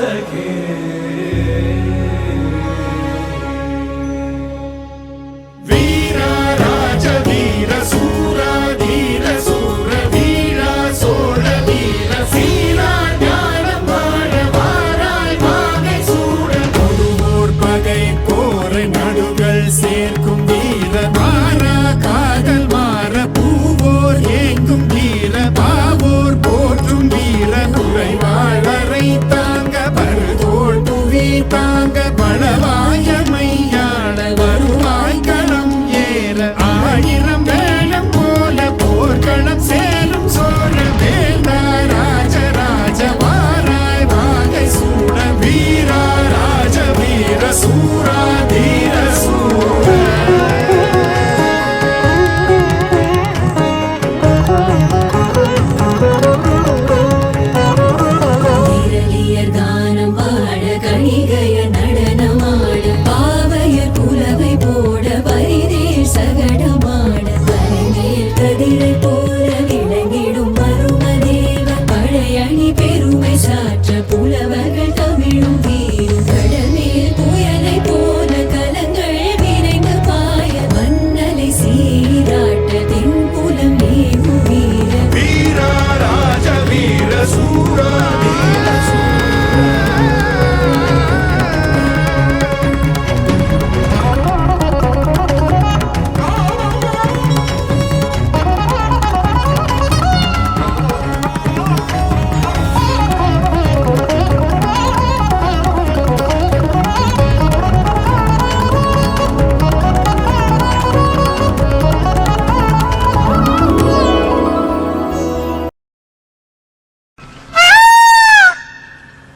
सके वीरा राज वीर सूरा धीर सूर वीरा सोळ वीर सीरा ஞான பாட வாராய் மாகை சேர்க்கும் வீரன் தாங்க பலவாயமை பறைசாற்ற புலவர்கள் தமிழும் வீரும் கடமே